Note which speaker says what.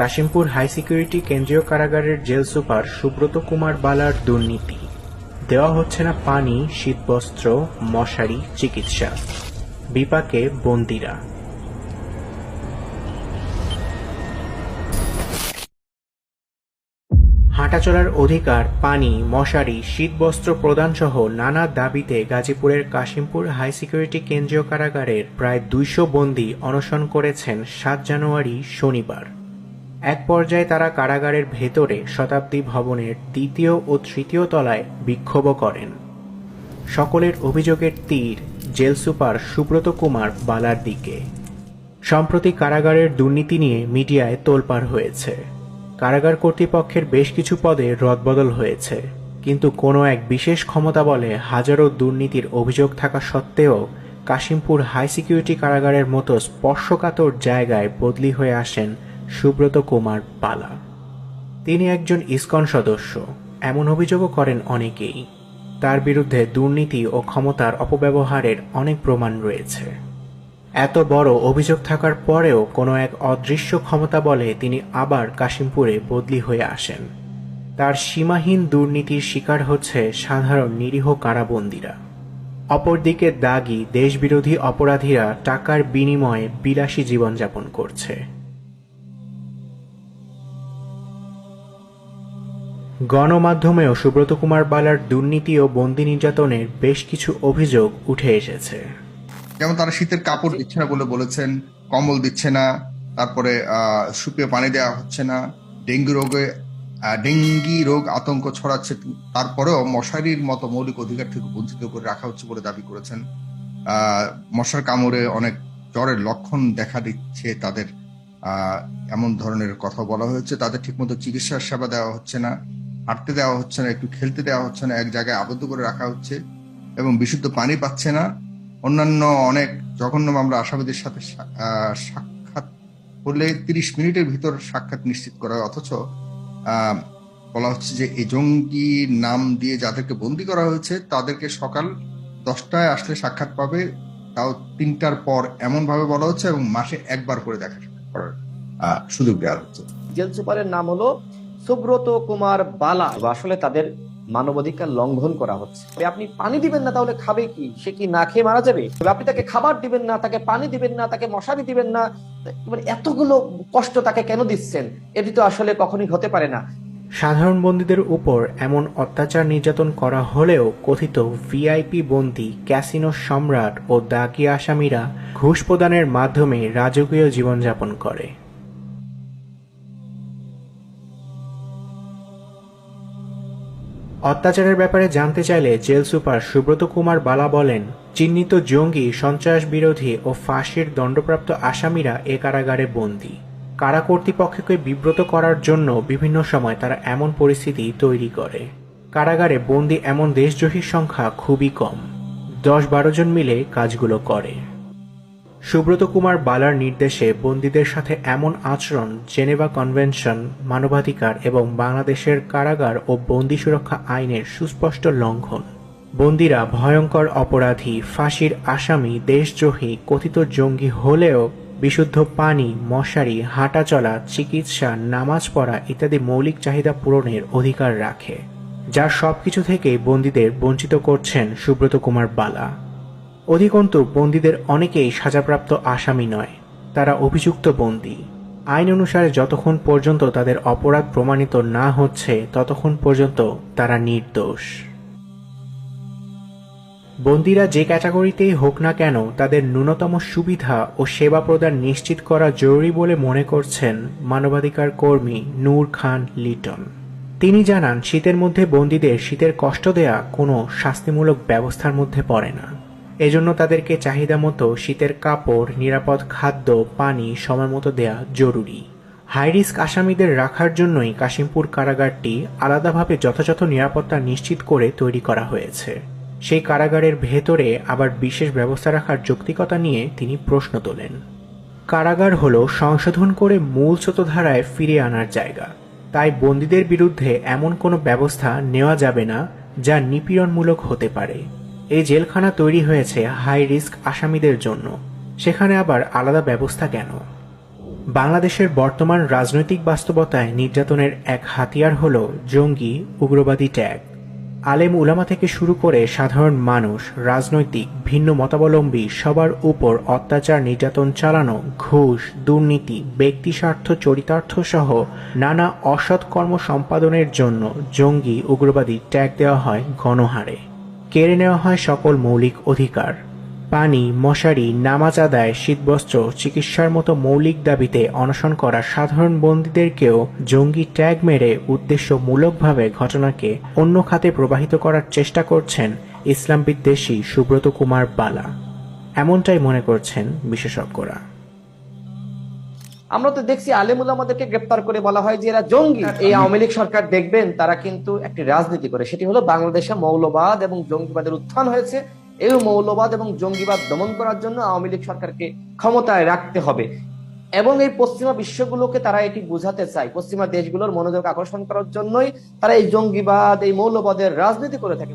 Speaker 1: Kashimpur high security কেন্দ্রীয় কারাগারের jail super Subrata Kumar বালার দুর্নীতি। দেওয়া হচ্ছে না পানি, শীতবস্ত্র, মশারি, চিকিৎসা। বিপাকে বন্দিরা। হাঁটাচলার অধিকার, পানি, মশারি, শীতবস্ত্র প্রদানসহ নানা দাবিতে গাজীপুরের কাশিমপুর হাই সিকিউরিটি কেন্দ্রীয় কারাগারের প্রায় দুইশো বন্দী অনশন করেছেন সাত জানুয়ারি শনিবার। এক পর্যায়ে তারা কারাগারের ভেতরে শতাব্দী ভবনের দ্বিতীয় ও তৃতীয় তলায় বিক্ষোভ করেন। সকলের অভিযোগের তীর জেল সুপার সুব্রত কুমার বালার দিকে। সম্প্রতি কারাগারের দুর্নীতি নিয়ে মিডিয়ায় তোলপাড় হয়েছে। কারাগার কর্তৃপক্ষের বেশ কিছু পদে রদবদল হয়েছে। কিন্তু কোনো এক বিশেষ ক্ষমতা বলে হাজারো দুর্নীতির অভিযোগ থাকা সত্ত্বেও কাশিমপুর হাই সিকিউরিটি কারাগারের মতো স্পর্শকাতর জায়গায় বদলি হয়ে আসেন সুব্রত কুমার পালা। তিনি একজন ইসকন সদস্য। এমন অভিযোগও করেন অনেকেই। তার বিরুদ্ধে দুর্নীতি ও ক্ষমতার অপব্যবহারের অনেক প্রমাণ রয়েছে। এত বড় অভিযোগ থাকার পরেও কোনো এক অদৃশ্য ক্ষমতা বলে তিনি আবার কাশিমপুরে বদলি হয়ে আসেন। তার সীমাহীন দুর্নীতির শিকার হচ্ছে সাধারণ নিরীহ কারাবন্দীরা। অপরদিকে দাগি দেশবিরোধী অপরাধীরা টাকার বিনিময়ে বিলাসী জীবনযাপন করছে। গণমাধ্যমেও সুব্রত কুমার বালার দুর্নীতি ও বন্দি নির্যাতনের বেশ কিছু অভিযোগ উঠে এসেছে।
Speaker 2: যেমন তারা শীতের কাপড় দিচ্ছে না বলে বলেছেন, কম্বল দিচ্ছে না, তারপরে সুপে পানি দেওয়া হচ্ছে না, ডেঙ্গু রোগে ডেঙ্গি রোগ আতঙ্ক ছড়াচ্ছে, তারপরেও মশারির মতো মৌলিক অধিকার থেকে বঞ্চিত করে রাখা হচ্ছে বলে দাবি করেছেন। মশার কামড়ে অনেক জ্বরের লক্ষণ দেখা দিচ্ছে তাদের এমন ধরনের কথা বলা হয়েছে। তাদের ঠিকমতো চিকিৎসার সেবা দেওয়া হচ্ছে না। হাঁটতে দেওয়া হচ্ছে না, একটু খেলতে দেওয়া হচ্ছে না, এক জায়গায় আবদ্ধ করে রাখা হচ্ছে এবং বিশুদ্ধ পানি পাচ্ছে না। অন্যান্য অনেক জঘন্য মামলা আসামিদের সাথে সাক্ষাৎ করলে তিরিশ মিনিটের ভিতর সাক্ষাৎ নিশ্চিত করা হয়। অথচ বলা হচ্ছে যে এই জঙ্গি নাম দিয়ে যাদেরকে বন্দি করা হয়েছে, তাদেরকে সকাল দশটায় আসলে সাক্ষাৎ পাবে। তাও তিনটার পর এমন ভাবে বলা হচ্ছে এবং মাসে একবার করে দেখা করার সুযোগ দেওয়া হচ্ছে।
Speaker 3: জেল সুপারের নাম হলো সুব্রত কুমার বালা আসলে তাদের মানবাধিকার লঙ্ঘন করা হচ্ছে। আপনি পানি দিবেন না, তাহলে খাবে কি? সে কি না খেয়ে মারা যাবে? আপনি তাকে খাবার দিবেন না, তাকে পানি দিবেন না, তাকে মশারি দিবেন না। মানে এতগুলো কষ্ট তাকে কেন দিচ্ছেন? এটি তো আসলে কখনই হতে পারে না।
Speaker 1: সাধারণ বন্দীদের উপর এমন অত্যাচার নির্যাতন করা হলেও কথিত ভিআইপি বন্দী, ক্যাসিনো সম্রাট ও দাগি আসামিরা ঘুষ প্রদানের মাধ্যমে রাজকীয় জীবনযাপন করে। অত্যাচারের ব্যাপারে জানতে চাইলে জেল সুপার সুব্রত কুমার বালা বলেন, চিহ্নিত জঙ্গি সন্ত্রাস বিরোধী ও ফাঁসির দণ্ডপ্রাপ্ত আসামিরা এ কারাগারে বন্দী। কারা কর্তৃপক্ষকে বিব্রত করার জন্য বিভিন্ন সময় তারা এমন পরিস্থিতি তৈরি করে। কারাগারে বন্দি এমন দেশদ্রোহীর সংখ্যা খুবই কম। দশ বারো জন মিলে কাজগুলো করে। সুব্রত কুমার বালার নির্দেশে বন্দীদের সাথে এমন আচরণ জেনেভা কনভেনশন, মানবাধিকার এবং বাংলাদেশের কারাগার ও বন্দি সুরক্ষা আইনের সুস্পষ্ট লঙ্ঘন। বন্দিরা ভয়ঙ্কর অপরাধী, ফাঁসির আসামি, দেশদ্রোহী, কথিত জঙ্গি হলেও বিশুদ্ধ পানি, মশারি, হাঁটাচলা, চিকিৎসা, নামাজ পড়া ইত্যাদি মৌলিক চাহিদা পূরণের অধিকার রাখে, যা সবকিছু থেকেই বন্দীদের বঞ্চিত করছেন সুব্রত কুমার বালা। অধিকন্তু বন্দীদের অনেকেই সাজাপ্রাপ্ত আসামি নয়, তারা অভিযুক্ত বন্দী। আইন অনুসারে যতক্ষণ পর্যন্ত তাদের অপরাধ প্রমাণিত না হচ্ছে, ততক্ষণ পর্যন্ত তারা নির্দোষ। বন্দীরা যে ক্যাটাগরিতেই হোক না কেন তাদের ন্যূনতম সুবিধা ও সেবা প্রদান নিশ্চিত করা জরুরি বলে মনে করছেন মানবাধিকার কর্মী নূর খান লিটন। তিনি জানান, শীতের মধ্যে বন্দীদের শীতের কষ্ট দেয়া কোনো শাস্তিমূলক ব্যবস্থার মধ্যে পড়ে না। এজন্য তাদেরকে চাহিদা মতো শীতের কাপড়, নিরাপদ খাদ্য, পানি, সময় মতো দেয়া জরুরি। হাই রিস্ক আসামিদের রাখার জন্যই কাশিমপুর কারাগারটি আলাদাভাবে যথাযথ নিরাপত্তা নিশ্চিত করে তৈরি করা হয়েছে। সেই কারাগারের ভেতরে আবার বিশেষ ব্যবস্থা রাখার যৌক্তিকতা নিয়ে তিনি প্রশ্ন তোলেন। কারাগার হল সংশোধন করে মূল স্রোতধারায় ফিরে আনার জায়গা। তাই বন্দীদের বিরুদ্ধে এমন কোনো ব্যবস্থা নেওয়া যাবে না, যা নিপীড়নমূলক হতে পারে। এই জেলখানা তৈরি হয়েছে হাই রিস্ক আসামিদের জন্য। সেখানে আবার আলাদা ব্যবস্থা কেন? বাংলাদেশের বর্তমান রাজনৈতিক বাস্তবতায় নির্যাতনের এক হাতিয়ার হল জঙ্গি উগ্রবাদী ট্যাগ। আলেম উলামা থেকে শুরু করে সাধারণ মানুষ, রাজনৈতিক, ভিন্ন মতাবলম্বী, সবার উপর অত্যাচার, নির্যাতন চালানো, ঘুষ, দুর্নীতি ব্যক্তিস্বার্থ চরিতার্থ সহ নানা অসৎ কর্ম সম্পাদনের জন্য জঙ্গি উগ্রবাদী ট্যাগ দেওয়া হয় গণহারে। কেড়ে নেওয়া হয় সকল মৌলিক অধিকার। পানি, মশারি, নামাজ আদায়, শীতবস্ত্র, চিকিৎসার মতো মৌলিক দাবিতে অনশন করা সাধারণ বন্দীদেরকেও জঙ্গি ট্যাগ মেরে উদ্দেশ্যমূলকভাবে ঘটনাকে অন্য খাতে প্রবাহিত করার চেষ্টা করছেন ইসলাম বিদ্বেষী সুব্রত কুমার বালা। এমনটাই মনে করছেন বিশেষজ্ঞরা।
Speaker 3: আমরা তো দেখছি আলেমুল আমাদেরকে গ্রেপ্তার করে বলা হয় যে এরা জঙ্গি। এই আওয়ামী লীগ সরকার দেখবেন তারা কিন্তু একটি রাজনীতি করে। সেটি হলো বাংলাদেশে মৌলবাদ এবং জঙ্গিবাদের উত্থান হয়েছে। এই মৌলবাদ এবং জঙ্গিবাদ দমন করার জন্য আওয়ামী লীগ সরকারকে ক্ষমতায় রাখতে হবে। এবং এই পশ্চিমা বিশ্বগুলোকে তারা এটি বোঝাতে চায়। পশ্চিমা দেশগুলোর মনোযোগ আকর্ষণ করার জন্যই তারা এই জঙ্গিবাদ এই মৌলবাদের রাজনীতি করে থাকে।